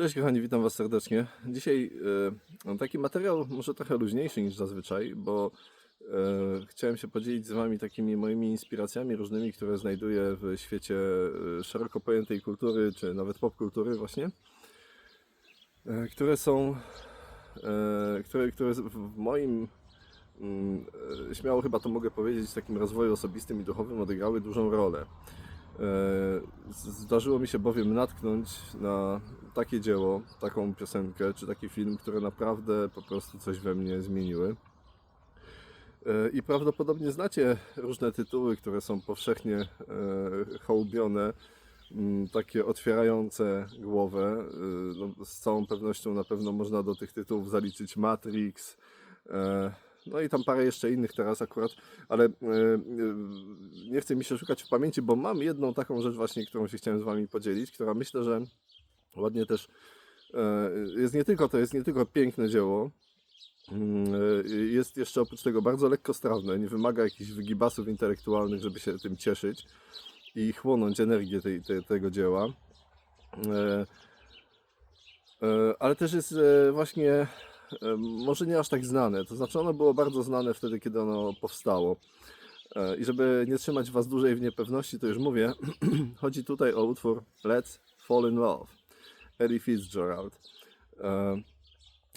Cześć kochani, witam Was serdecznie. Dzisiaj mam taki materiał może trochę luźniejszy niż zazwyczaj, bo e, chciałem się podzielić z Wami takimi moimi inspiracjami różnymi, które znajduję w świecie e, szeroko pojętej kultury, czy nawet popkultury właśnie, e, które są, e, które, które w moim e, śmiało chyba to mogę powiedzieć, takim rozwoju osobistym i duchowym odegrały dużą rolę. E, Zdarzyło mi się bowiem natknąć na takie dzieło, taką piosenkę czy taki film, które naprawdę po prostu coś we mnie zmieniły. E, I prawdopodobnie znacie różne tytuły, które są powszechnie e, hołubione, mm, takie otwierające głowę. No, z całą pewnością na pewno można do tych tytułów zaliczyć Matrix, no i tam parę jeszcze innych teraz akurat, ale e, e, nie chcę mi się szukać w pamięci, bo mam jedną taką rzecz właśnie, którą się chciałem z Wami podzielić, która myślę, że ładnie też e, jest nie tylko, to jest nie tylko piękne dzieło, mm, jest jeszcze oprócz tego bardzo lekkostrawne, nie wymaga jakichś wygibasów intelektualnych, żeby się tym cieszyć i chłonąć energię tej, tej, tego dzieła. Ale też jest właśnie może nie aż tak znane. To znaczy ono było bardzo znane wtedy, kiedy ono powstało. E, I żeby nie trzymać Was dłużej w niepewności, to już mówię, chodzi tutaj o utwór Let's Fall in Love, Ellie Fitzgerald. E,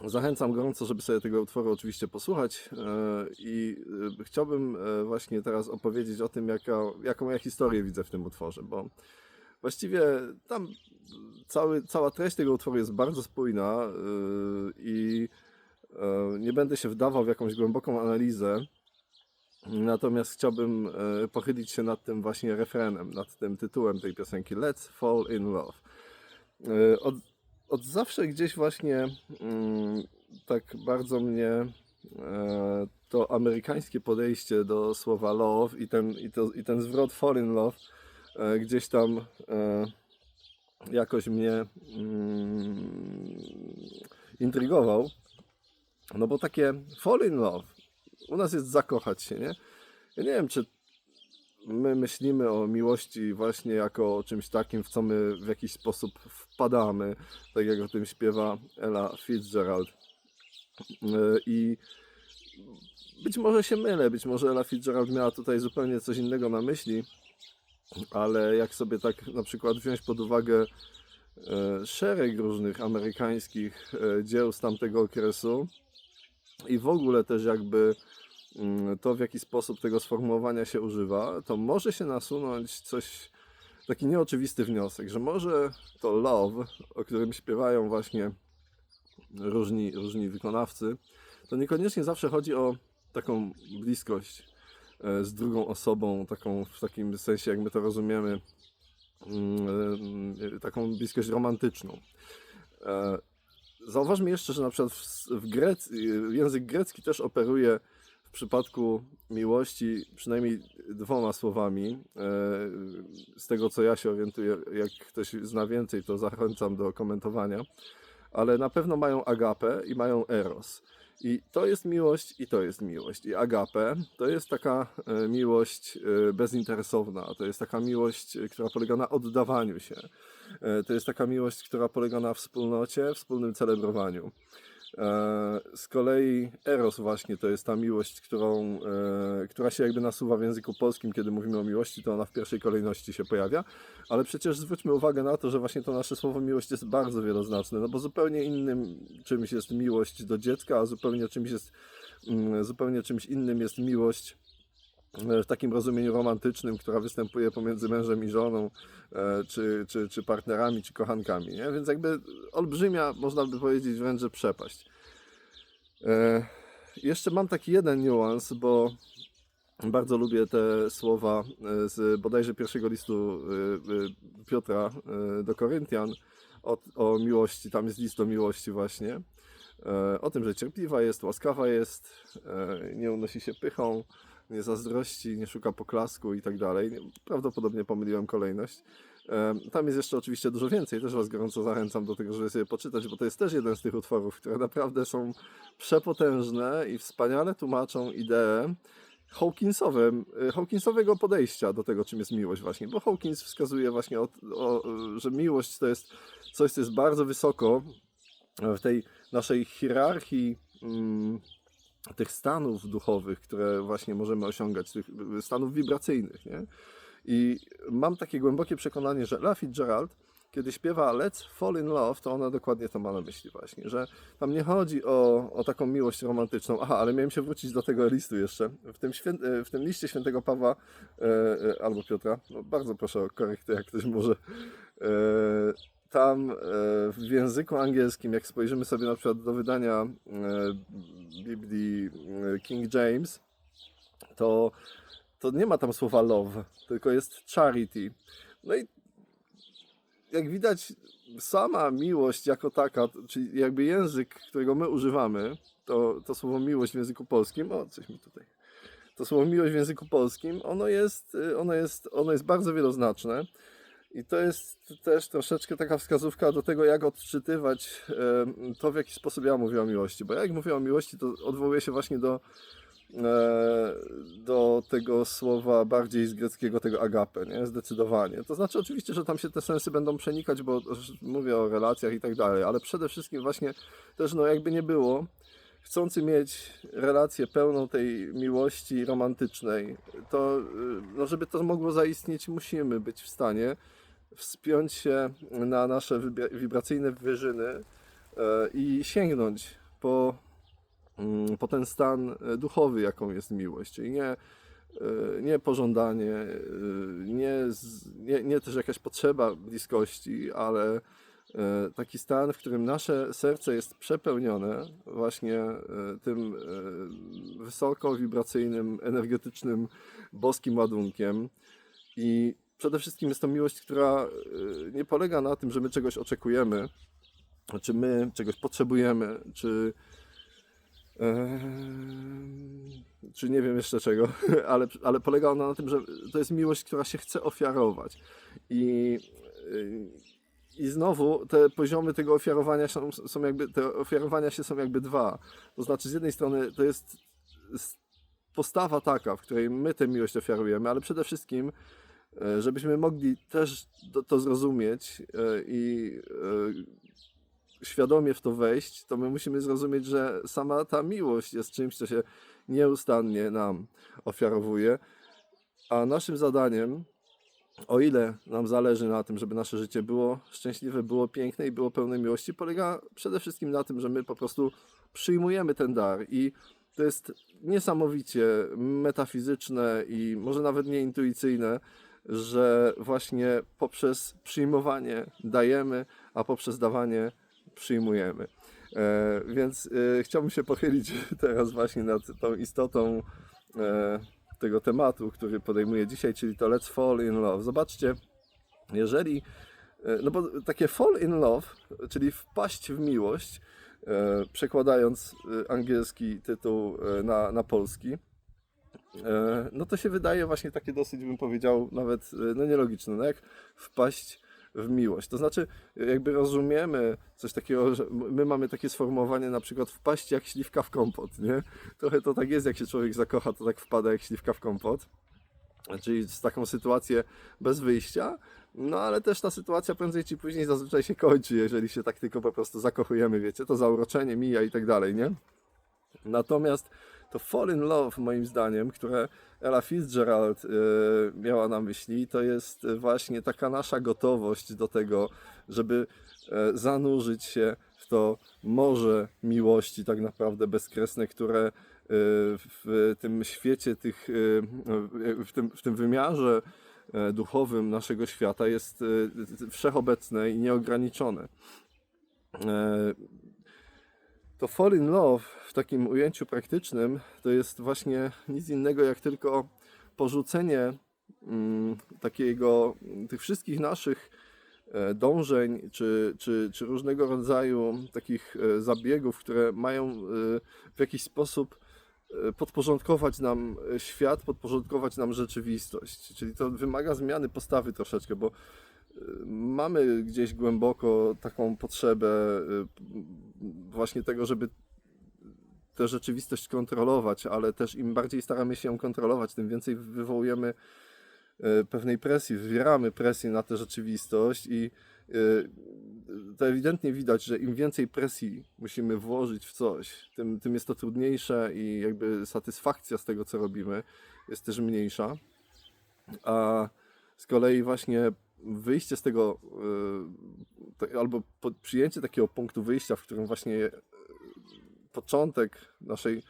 Zachęcam gorąco, żeby sobie tego utworu oczywiście posłuchać e, i chciałbym właśnie teraz opowiedzieć o tym, jaka, jaką ja historię widzę w tym utworze, bo właściwie tam cały, cała treść tego utworu jest bardzo spójna i nie będę się wdawał w jakąś głęboką analizę, Natomiast chciałbym e, pochylić się nad tym właśnie refrenem, nad tym tytułem tej piosenki Let's Fall in Love. E, Od, od zawsze gdzieś właśnie mm, tak bardzo mnie e, to amerykańskie podejście do słowa love i ten, i to, i ten zwrot fall in love e, gdzieś tam e, jakoś mnie mm, intrygował. No bo takie fall in love u nas jest zakochać się, nie? Ja nie wiem, czy my myślimy o miłości właśnie jako o czymś takim, w co my w jakiś sposób wpadamy, tak jak o tym śpiewa Ella Fitzgerald. Yy, I być może się mylę, być może Ella Fitzgerald miała tutaj zupełnie coś innego na myśli, ale jak sobie tak na przykład wziąć pod uwagę e, szereg różnych amerykańskich e, dzieł z tamtego okresu i w ogóle też jakby mm, to, w jaki sposób tego sformułowania się używa, to może się nasunąć coś, taki nieoczywisty wniosek, że może to love, o którym śpiewają właśnie różni, różni wykonawcy, to niekoniecznie zawsze chodzi o taką bliskość e, z drugą osobą, taką w takim sensie, jak my to rozumiemy, mm, e, taką bliskość romantyczną. Zauważmy jeszcze, że na przykład w, w Grec, język grecki też operuje w przypadku miłości przynajmniej dwoma słowami. E, Z tego co ja się orientuję, jak ktoś zna więcej, to zachęcam do komentowania. Ale na pewno mają agapę i mają eros. I to jest miłość i to jest miłość. I agape to jest taka e, miłość e, bezinteresowna. To jest taka miłość, e, która polega na oddawaniu się. To jest taka miłość, która polega na wspólnocie, wspólnym celebrowaniu. E, Z kolei Eros właśnie to jest ta miłość, którą, e, która się jakby nasuwa w języku polskim, kiedy mówimy o miłości, to ona w pierwszej kolejności się pojawia, ale przecież zwróćmy uwagę na to, że właśnie to nasze słowo miłość jest bardzo wieloznaczne, no bo zupełnie innym czymś jest miłość do dziecka, a zupełnie czymś jest, mm, zupełnie czymś innym jest miłość w takim rozumieniu romantycznym, która występuje pomiędzy mężem i żoną, e, czy, czy, czy partnerami, czy kochankami. Nie? Więc jakby olbrzymia, można by powiedzieć wręcz, przepaść. E, Jeszcze mam taki jeden niuans, bo bardzo lubię te słowa e, z bodajże pierwszego listu e, e, Piotra e, do Koryntian o, o miłości. Tam jest list o miłości właśnie. E, O tym, że cierpliwa jest, łaskawa jest, e, nie unosi się pychą, nie zazdrości, nie szuka poklasku i tak dalej. Prawdopodobnie pomyliłem kolejność. Tam jest jeszcze oczywiście dużo więcej. Też Was gorąco zachęcam do tego, żeby sobie poczytać, bo to jest też jeden z tych utworów, które naprawdę są przepotężne i wspaniale tłumaczą ideę Hawkinsowe, Hawkinsowego podejścia do tego, czym jest miłość właśnie, bo Hawkins wskazuje właśnie, o, o, że miłość to jest coś, co jest bardzo wysoko w tej naszej hierarchii mm, tych stanów duchowych, które właśnie możemy osiągać, tych stanów wibracyjnych, nie? I mam takie głębokie przekonanie, że Ella Fitzgerald, kiedy śpiewa Let's Fall in Love, to ona dokładnie to ma na myśli właśnie, że tam nie chodzi o, o taką miłość romantyczną. Aha, ale miałem się wrócić do tego listu jeszcze. W tym, świę, w tym liście świętego Pawła e, e, albo Piotra, no bardzo proszę o korektę, jak ktoś może. E, tam e, w języku angielskim, jak spojrzymy sobie na przykład do wydania e, Biblii e, King James, to, to nie ma tam słowa love, tylko jest charity. No i jak widać, sama miłość jako taka, czyli jakby język, którego my używamy, to, to słowo miłość w języku polskim, o coś mi tutaj, to słowo miłość w języku polskim, ono jest, ono jest, ono jest bardzo wieloznaczne. I to jest też troszeczkę taka wskazówka do tego, jak odczytywać to, w jaki sposób ja mówię o miłości. Bo jak mówię o miłości, to odwołuję się właśnie do, e, do tego słowa bardziej z greckiego, tego agape, nie? Zdecydowanie. To znaczy oczywiście, że tam się te sensy będą przenikać, bo mówię o relacjach i tak dalej, ale przede wszystkim właśnie też, no jakby nie było, chcący mieć relację pełną tej miłości romantycznej, to y, no żeby to mogło zaistnieć, musimy być w stanie wspiąć się na nasze wibra- wibracyjne wyżyny e, i sięgnąć po, mm, po ten stan e, duchowy, jaką jest miłość. Czyli nie, e, nie pożądanie, nie, nie, nie też jakaś potrzeba bliskości, ale taki stan, w którym nasze serce jest przepełnione właśnie tym wysoko wibracyjnym, energetycznym, boskim ładunkiem. I przede wszystkim jest to miłość, która e, nie polega na tym, że my czegoś oczekujemy, czy my czegoś potrzebujemy, czy czy nie wiem jeszcze czego, ale, ale polega ona na tym, że to jest miłość, która się chce ofiarować. I, y, i znowu te poziomy tego ofiarowania są, są jakby, te ofiarowania się są jakby dwa. To znaczy z jednej strony to jest postawa taka, w której my tę miłość ofiarujemy, ale przede wszystkim żebyśmy mogli też to, to zrozumieć e, i e, świadomie w to wejść, to my musimy zrozumieć, że sama ta miłość jest czymś, co się nieustannie nam ofiarowuje, a naszym zadaniem, o ile nam zależy na tym, żeby nasze życie było szczęśliwe, było piękne i było pełne miłości, polega przede wszystkim na tym, że my po prostu przyjmujemy ten dar. I to jest niesamowicie metafizyczne i może nawet nieintuicyjne, że właśnie poprzez przyjmowanie dajemy, a poprzez dawanie przyjmujemy. E, więc e, chciałbym się pochylić teraz właśnie nad tą istotą e, tego tematu, który podejmuję dzisiaj, czyli to Let's Fall in Love. Zobaczcie, jeżeli, no bo takie fall in love, czyli wpaść w miłość, przekładając angielski tytuł na, na polski, no to się wydaje właśnie takie dosyć, bym powiedział, nawet e, no nielogiczne, no jak wpaść w miłość. To znaczy, jakby rozumiemy coś takiego, że my mamy takie sformułowanie na przykład wpaść jak śliwka w kompot, nie? Trochę to tak jest, jak się człowiek zakocha, to tak wpada jak śliwka w kompot. Czyli z taką sytuację bez wyjścia, no ale też ta sytuacja prędzej czy później zazwyczaj się kończy, jeżeli się tak tylko po prostu zakochujemy, wiecie, to zauroczenie mija i tak dalej, nie? Natomiast to Fall in Love, moim zdaniem, które Ella Fitzgerald y, miała na myśli, to jest właśnie taka nasza gotowość do tego, żeby e, zanurzyć się w to morze miłości, tak naprawdę bezkresne, które y, w tym świecie tych, y, w tym, w tym wymiarze e, duchowym naszego świata jest wszechobecne i nieograniczone. To in love w takim ujęciu praktycznym to jest właśnie nic innego jak tylko porzucenie mm, takiego, tych wszystkich naszych e, dążeń czy, czy, czy różnego rodzaju takich e, zabiegów, które mają e, w jakiś sposób podporządkować nam świat, podporządkować nam rzeczywistość. Czyli to wymaga zmiany postawy troszeczkę, bo mamy gdzieś głęboko taką potrzebę e, właśnie tego, żeby tę rzeczywistość kontrolować, ale też im bardziej staramy się ją kontrolować, tym więcej wywołujemy e, pewnej presji, wywieramy presję na tę rzeczywistość i e, to ewidentnie widać, że im więcej presji musimy włożyć w coś, tym, tym jest to trudniejsze i jakby satysfakcja z tego, co robimy, jest też mniejsza. A z kolei właśnie wyjście z tego, e, albo przyjęcie takiego punktu wyjścia, w którym właśnie e, początek naszej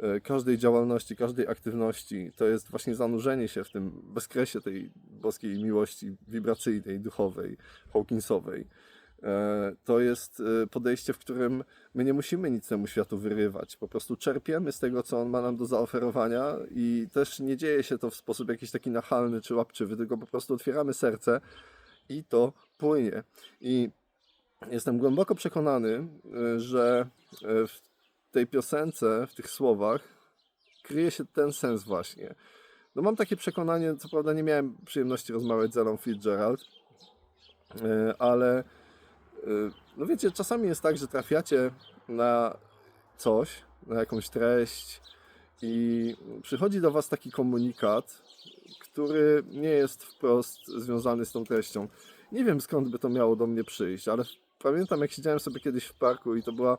e, każdej działalności, każdej aktywności, to jest właśnie zanurzenie się w tym bezkresie tej boskiej miłości wibracyjnej, duchowej, Hawkinsowej. E, To jest e, podejście, w którym my nie musimy nic temu światu wyrywać. Po prostu czerpiemy z tego, co on ma nam do zaoferowania i też nie dzieje się to w sposób jakiś taki nachalny czy łapczywy, tylko po prostu otwieramy serce i to płynie. I jestem głęboko przekonany, e, że w tej piosence, w tych słowach kryje się ten sens właśnie. No mam takie przekonanie, co prawda nie miałem przyjemności rozmawiać z Elą Fitzgerald, ale no wiecie, czasami jest tak, że trafiacie na coś, na jakąś treść i przychodzi do Was taki komunikat, który nie jest wprost związany z tą treścią. Nie wiem skąd by to miało do mnie przyjść, ale pamiętam jak siedziałem sobie kiedyś w parku i to była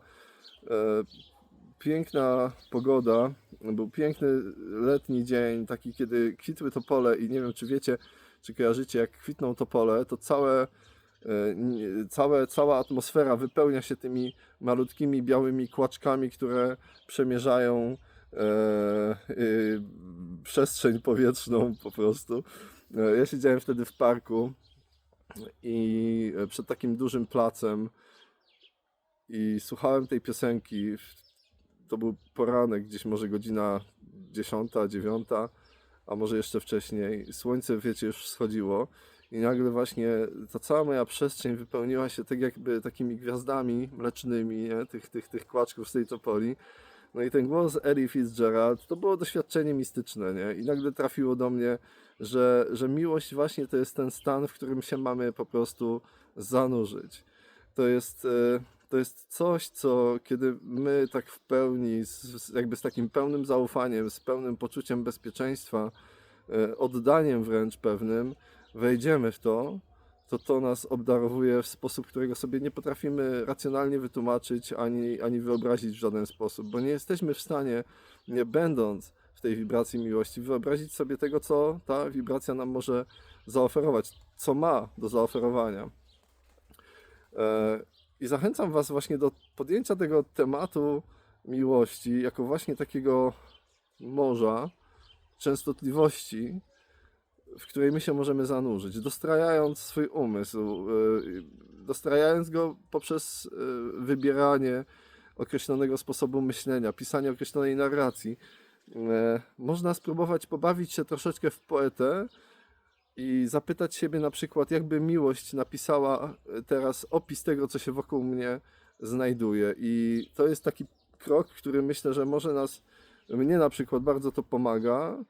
e, piękna pogoda, był piękny letni dzień, taki kiedy kwitły topole i nie wiem czy wiecie, czy kojarzycie jak kwitną topole, to całe, całe, cała atmosfera wypełnia się tymi malutkimi białymi kłaczkami, które przemierzają e, y, przestrzeń powietrzną po prostu. E, Ja siedziałem wtedy w parku i przed takim dużym placem i słuchałem tej piosenki. To był poranek, gdzieś może godzina 10, 9, a może jeszcze wcześniej. Słońce, wiecie, już wschodziło i nagle właśnie ta cała moja przestrzeń wypełniła się tak jakby takimi gwiazdami mlecznymi, nie? Tych, tych, tych kłaczków z tej topoli. No i ten głos Ellie Fitzgerald to było doświadczenie mistyczne, nie? I nagle trafiło do mnie, że, że miłość właśnie to jest ten stan, w którym się mamy po prostu zanurzyć. To jest, e, to jest coś, co kiedy my tak w pełni, jakby z takim pełnym zaufaniem, z pełnym poczuciem bezpieczeństwa, e, oddaniem wręcz pewnym, wejdziemy w to, to to nas obdarowuje w sposób, którego sobie nie potrafimy racjonalnie wytłumaczyć ani, ani wyobrazić w żaden sposób, bo nie jesteśmy w stanie, nie będąc w tej wibracji miłości, wyobrazić sobie tego, co ta wibracja nam może zaoferować, co ma do zaoferowania. E, I zachęcam Was właśnie do podjęcia tego tematu miłości jako właśnie takiego morza częstotliwości, w której my się możemy zanurzyć, dostrajając swój umysł, y, dostrajając go poprzez y, wybieranie określonego sposobu myślenia, pisanie określonej narracji. E, Można spróbować pobawić się troszeczkę w poetę i zapytać siebie na przykład, jakby miłość napisała e, teraz opis tego, co się wokół mnie znajduje. I to jest taki krok, który myślę, że może nas, mnie na przykład bardzo to pomaga, e,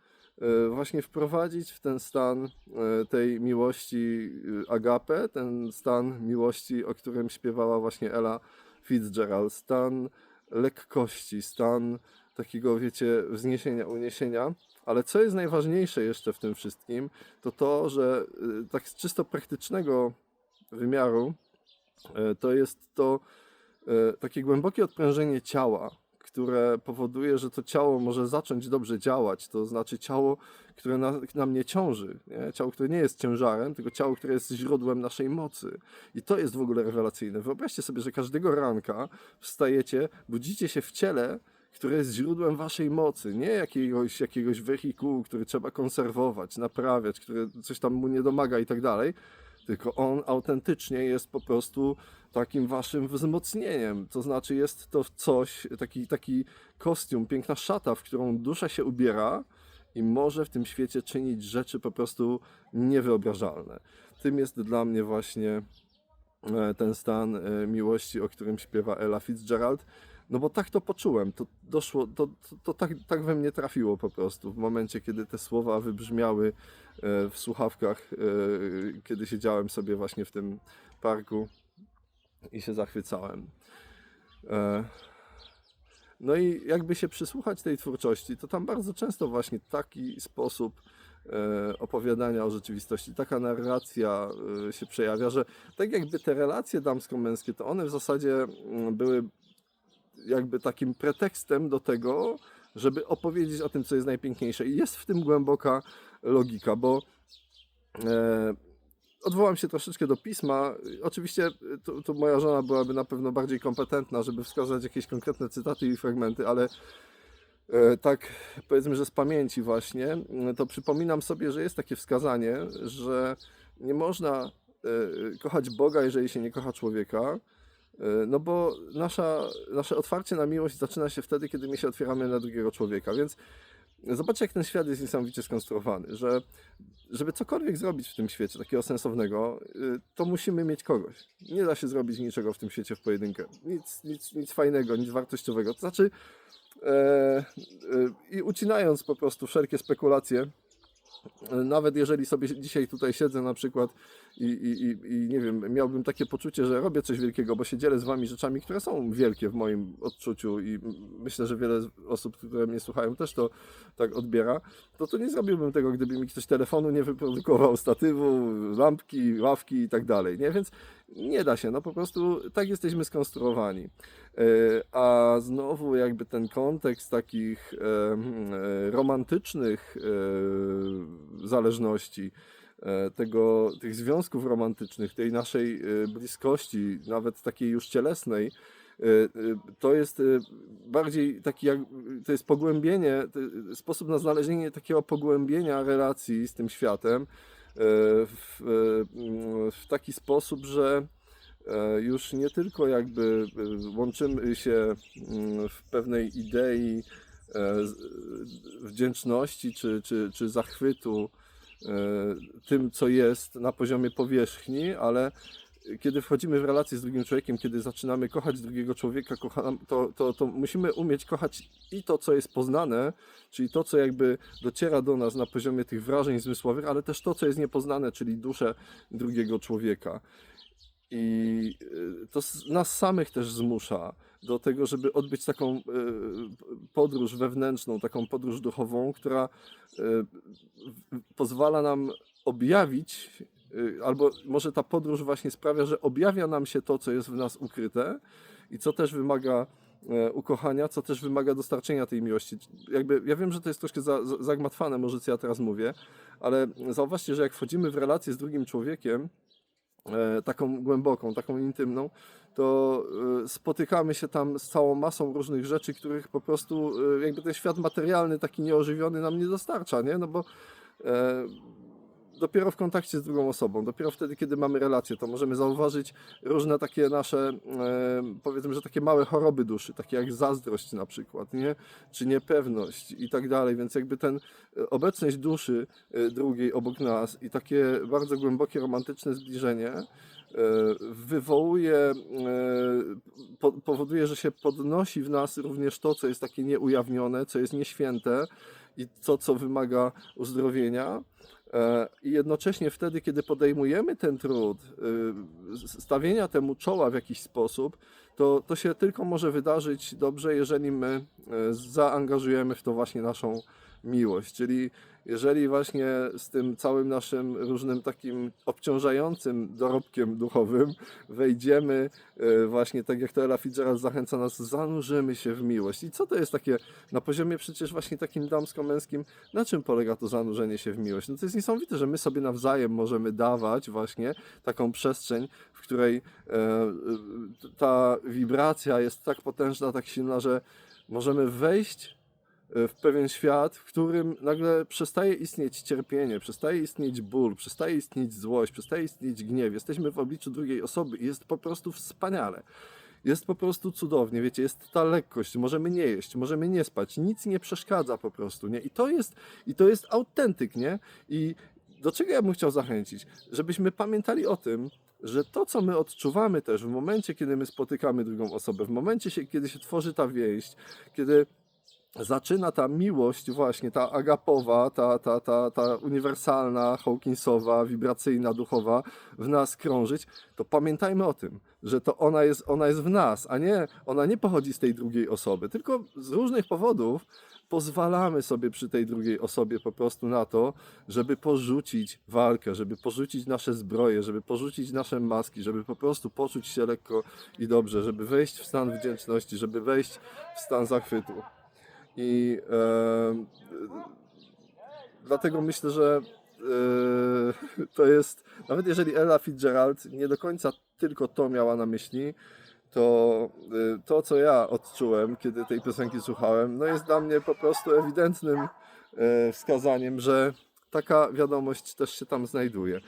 właśnie wprowadzić w ten stan e, tej miłości e, agape, ten stan miłości, o którym śpiewała właśnie Ella Fitzgerald, stan lekkości, stan takiego, wiecie, wzniesienia, uniesienia. Ale co jest najważniejsze jeszcze w tym wszystkim, to to, że y, tak z czysto praktycznego wymiaru y, to jest to y, takie głębokie odprężenie ciała, które powoduje, że to ciało może zacząć dobrze działać. To znaczy ciało, które na, na mnie ciąży. Nie? Ciało, które nie jest ciężarem, tylko ciało, które jest źródłem naszej mocy. I to jest w ogóle rewelacyjne. Wyobraźcie sobie, że każdego ranka wstajecie, budzicie się w ciele, które jest źródłem waszej mocy, nie jakiegoś, jakiegoś wehikułu, który trzeba konserwować, naprawiać, który coś tam mu nie domaga i tak dalej, tylko on autentycznie jest po prostu takim waszym wzmocnieniem. To znaczy jest to coś, taki, taki kostium, piękna szata, w którą dusza się ubiera i może w tym świecie czynić rzeczy po prostu niewyobrażalne. Tym jest dla mnie właśnie e, ten stan e, miłości, o którym śpiewa Ella Fitzgerald. No bo tak to poczułem, to doszło, to, to, to tak, tak we mnie trafiło po prostu w momencie, kiedy te słowa wybrzmiały e, w słuchawkach, kiedy siedziałem sobie właśnie w tym parku i się zachwycałem. E, No i jakby się przysłuchać tej twórczości, to tam bardzo często właśnie taki sposób e, opowiadania o rzeczywistości, taka narracja e, się przejawia, że tak jakby te relacje damsko-męskie, to one w zasadzie mm, były jakby takim pretekstem do tego, żeby opowiedzieć o tym, co jest najpiękniejsze. I jest w tym głęboka logika, bo odwołam się troszeczkę do pisma. Oczywiście tu, tu moja żona byłaby na pewno bardziej kompetentna, żeby wskazać jakieś konkretne cytaty i fragmenty, ale e, tak powiedzmy, że z pamięci właśnie, to przypominam sobie, że jest takie wskazanie, że nie można e, kochać Boga, jeżeli się nie kocha człowieka. E, No bo nasza, nasze otwarcie na miłość zaczyna się wtedy, kiedy my się otwieramy na drugiego człowieka. Więc zobaczcie, jak ten świat jest niesamowicie skonstruowany, że żeby cokolwiek zrobić w tym świecie takiego sensownego, y, to musimy mieć kogoś. Nie da się zrobić niczego w tym świecie w pojedynkę. Nic, nic, nic fajnego, nic wartościowego. To znaczy, e, e, i ucinając po prostu wszelkie spekulacje, nawet jeżeli sobie dzisiaj tutaj siedzę na przykład i, i, i, nie wiem, miałbym takie poczucie, że robię coś wielkiego, bo się dzielę z wami rzeczami, które są wielkie w moim odczuciu i myślę, że wiele osób, które mnie słuchają, też to tak odbiera, to to nie zrobiłbym tego, gdyby mi ktoś telefonu nie wyprodukował, statywu, lampki, ławki i tak dalej, nie? Więc nie da się, no po prostu tak jesteśmy skonstruowani. E, A znowu jakby ten kontekst takich e, mm, e, romantycznych zależności, tego, tych związków romantycznych, tej naszej bliskości, nawet takiej już cielesnej, to jest bardziej taki, jak, to jest pogłębienie, sposób na znalezienie takiego pogłębienia relacji z tym światem w, w taki sposób, że już nie tylko jakby e, łączymy się mm, w pewnej idei e, wdzięczności czy, czy, czy zachwytu e, tym, co jest na poziomie powierzchni, ale kiedy wchodzimy w relację z drugim człowiekiem, kiedy zaczynamy kochać drugiego człowieka, to, to, to musimy umieć kochać i to, co jest poznane, czyli to, co jakby dociera do nas na poziomie tych wrażeń zmysłowych, ale też to, co jest niepoznane, czyli duszę drugiego człowieka. I y, to nas samych też zmusza do tego, żeby odbyć taką y, podróż wewnętrzną, taką podróż duchową, która y, pozwala nam objawić, albo może ta podróż właśnie sprawia, że objawia nam się to, co jest w nas ukryte i co też wymaga e, ukochania, co też wymaga dostarczenia tej miłości. Jakby, ja wiem, że to jest troszkę za, za, zagmatwane, może co ja teraz mówię, ale zauważcie, że jak wchodzimy w relację z drugim człowiekiem, taką głęboką, taką intymną, to e, spotykamy się tam z całą masą różnych rzeczy, których po prostu e, jakby ten świat materialny, taki nieożywiony nam nie dostarcza, nie? No bo e, dopiero w kontakcie z drugą osobą, dopiero wtedy, kiedy mamy relację, to możemy zauważyć różne takie nasze, e, powiedzmy, że takie małe choroby duszy, takie jak zazdrość na przykład, nie? Czy niepewność i tak dalej, więc jakby ten e, obecność duszy e, drugiej obok nas i takie bardzo głębokie, romantyczne zbliżenie wywołuje, po, powoduje, że się podnosi w nas również to, co jest takie nieujawnione, co jest nieświęte i to, co wymaga uzdrowienia. E, I jednocześnie wtedy, kiedy podejmujemy ten trud y, stawienia temu czoła w jakiś sposób, to, to się tylko może wydarzyć dobrze, jeżeli my e, zaangażujemy w to właśnie naszą miłość. Czyli jeżeli właśnie z tym całym naszym różnym takim obciążającym dorobkiem duchowym wejdziemy e, właśnie tak jak to Ella Fitzgerald zachęca nas, zanurzymy się w miłość. I co to jest takie na poziomie przecież właśnie takim damsko-męskim, na czym polega to zanurzenie się w miłość? No to jest niesamowite, że my sobie nawzajem możemy dawać właśnie taką przestrzeń, w której e, ta wibracja jest tak potężna, tak silna, że możemy wejść w pewien świat, w którym nagle przestaje istnieć cierpienie, przestaje istnieć ból, przestaje istnieć złość, przestaje istnieć gniew. Jesteśmy w obliczu drugiej osoby i jest po prostu wspaniale. Jest po prostu cudownie, wiecie, jest ta lekkość, możemy nie jeść, możemy nie spać, nic nie przeszkadza po prostu, nie? I to jest, i to jest autentyk, nie? I do czego ja bym chciał zachęcić? Żebyśmy pamiętali o tym, że to, co my odczuwamy też w momencie, kiedy my spotykamy drugą osobę, w momencie, kiedy się tworzy ta więź, kiedy zaczyna ta miłość właśnie, ta agapowa, ta, ta, ta, ta uniwersalna, Hawkinsowa, wibracyjna, duchowa w nas krążyć, to pamiętajmy o tym, że to ona jest, ona jest w nas, a nie, ona nie pochodzi z tej drugiej osoby, tylko z różnych powodów pozwalamy sobie przy tej drugiej osobie po prostu na to, żeby porzucić walkę, żeby porzucić nasze zbroje, żeby porzucić nasze maski, żeby po prostu poczuć się lekko i dobrze, żeby wejść w stan wdzięczności, żeby wejść w stan zachwytu. I e, dlatego myślę, że e, to jest, nawet jeżeli Ella Fitzgerald nie do końca tylko to miała na myśli, to e, to, co ja odczułem, kiedy tej piosenki słuchałem, no jest dla mnie po prostu ewidentnym e, wskazaniem, że taka wiadomość też się tam znajduje. E,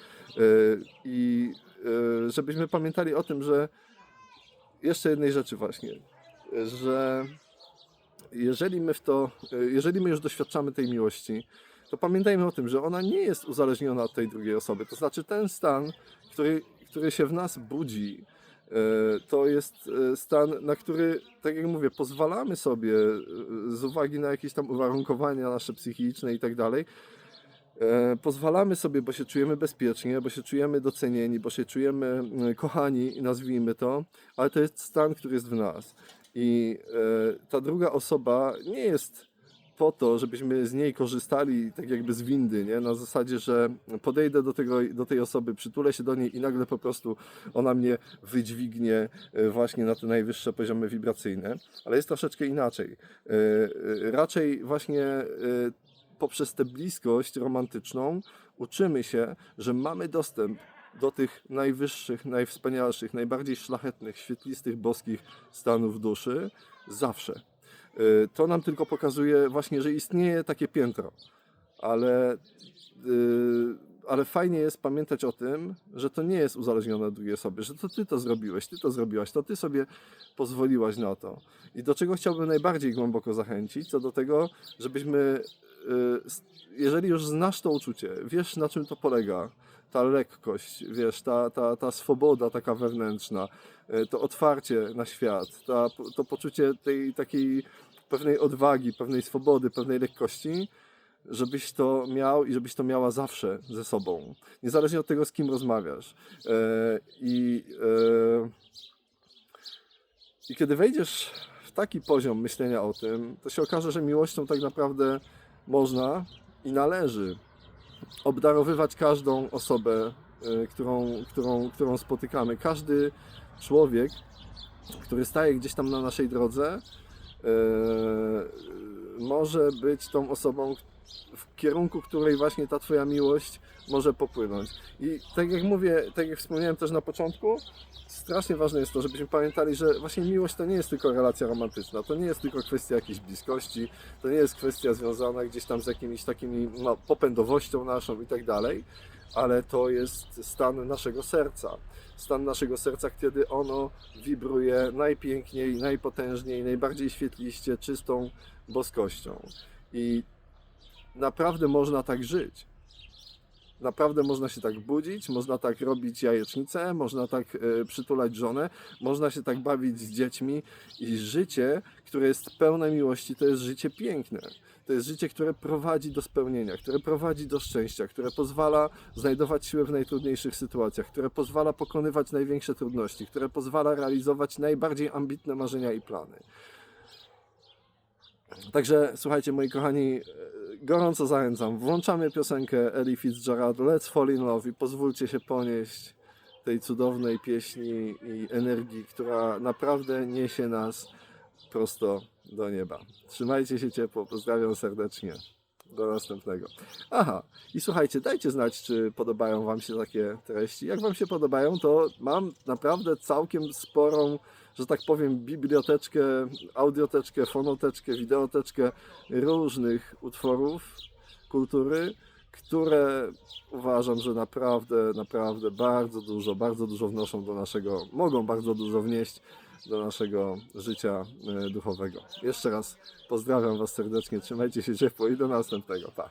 I e, żebyśmy pamiętali o tym, że jeszcze jednej rzeczy właśnie, że jeżeli my w to, jeżeli my już doświadczamy tej miłości, to pamiętajmy o tym, że ona nie jest uzależniona od tej drugiej osoby. To znaczy ten stan, który, który się w nas budzi, e, to jest e, stan, na który, tak jak mówię, pozwalamy sobie e, z uwagi na jakieś tam uwarunkowania nasze psychiczne i tak dalej, e, pozwalamy sobie, bo się czujemy bezpiecznie, bo się czujemy docenieni, bo się czujemy mm, kochani, nazwijmy to, ale to jest stan, który jest w nas. I e, ta druga osoba nie jest po to, żebyśmy z niej korzystali tak jakby z windy, nie? Na zasadzie, że podejdę do, tego, do tej osoby, przytulę się do niej i nagle po prostu ona mnie wydźwignie e, właśnie na te najwyższe poziomy wibracyjne, ale jest troszeczkę inaczej. E, Raczej właśnie poprzez tę bliskość romantyczną uczymy się, że mamy dostęp do tych najwyższych, najwspanialszych, najbardziej szlachetnych, świetlistych, boskich stanów duszy zawsze. Y, To nam tylko pokazuje właśnie, że istnieje takie piętro, ale, y, ale fajnie jest pamiętać o tym, że to nie jest uzależnione od drugiej osoby, że to ty to zrobiłeś, ty to zrobiłaś, to ty sobie pozwoliłaś na to. I do czego chciałbym najbardziej głęboko zachęcić, co do tego, żebyśmy, y, jeżeli już znasz to uczucie, wiesz na czym to polega, ta lekkość, wiesz, ta, ta, ta swoboda taka wewnętrzna, y, to otwarcie na świat, ta, to poczucie tej takiej pewnej odwagi, pewnej swobody, pewnej lekkości, żebyś to miał i żebyś to miała zawsze ze sobą. Niezależnie od tego, z kim rozmawiasz. E, I, e, I kiedy wejdziesz w taki poziom myślenia o tym, to się okaże, że miłością tak naprawdę można i należy obdarowywać każdą osobę, e, którą, którą, którą spotykamy. Każdy człowiek, który staje gdzieś tam na naszej drodze, e, może być tą osobą, w kierunku której właśnie ta Twoja miłość może popłynąć. I tak jak mówię, tak jak wspomniałem też na początku, strasznie ważne jest to, żebyśmy pamiętali, że właśnie miłość to nie jest tylko relacja romantyczna, to nie jest tylko kwestia jakiejś bliskości, to nie jest kwestia związana gdzieś tam z jakimiś takimi no, popędowością naszą i tak dalej, ale to jest stan naszego serca. Stan naszego serca, kiedy ono wibruje najpiękniej, najpotężniej, najbardziej świetliście, czystą boskością. I naprawdę można tak żyć. Naprawdę można się tak budzić, można tak robić jajecznicę, można tak e, przytulać żonę, można się tak bawić z dziećmi i życie, które jest pełne miłości, to jest życie piękne. To jest życie, które prowadzi do spełnienia, które prowadzi do szczęścia, które pozwala znajdować siłę w najtrudniejszych sytuacjach, które pozwala pokonywać największe trudności, które pozwala realizować najbardziej ambitne marzenia i plany. Także słuchajcie, moi kochani, e, gorąco zachęcam. Włączamy piosenkę Ellie Fitzgerald Let's Fall in Love i pozwólcie się ponieść tej cudownej pieśni i energii, która naprawdę niesie nas prosto do nieba. Trzymajcie się ciepło, pozdrawiam serdecznie. Do następnego. Aha, i słuchajcie, dajcie znać, czy podobają Wam się takie treści. Jak Wam się podobają, to mam naprawdę całkiem sporą, że tak powiem, biblioteczkę, audioteczkę, fonoteczkę, wideoteczkę różnych utworów kultury, które uważam, że naprawdę, naprawdę bardzo dużo, bardzo dużo wnoszą do naszego, mogą bardzo dużo wnieść do naszego życia e, duchowego. Jeszcze raz pozdrawiam Was serdecznie, trzymajcie się ciepło i do następnego. Pa!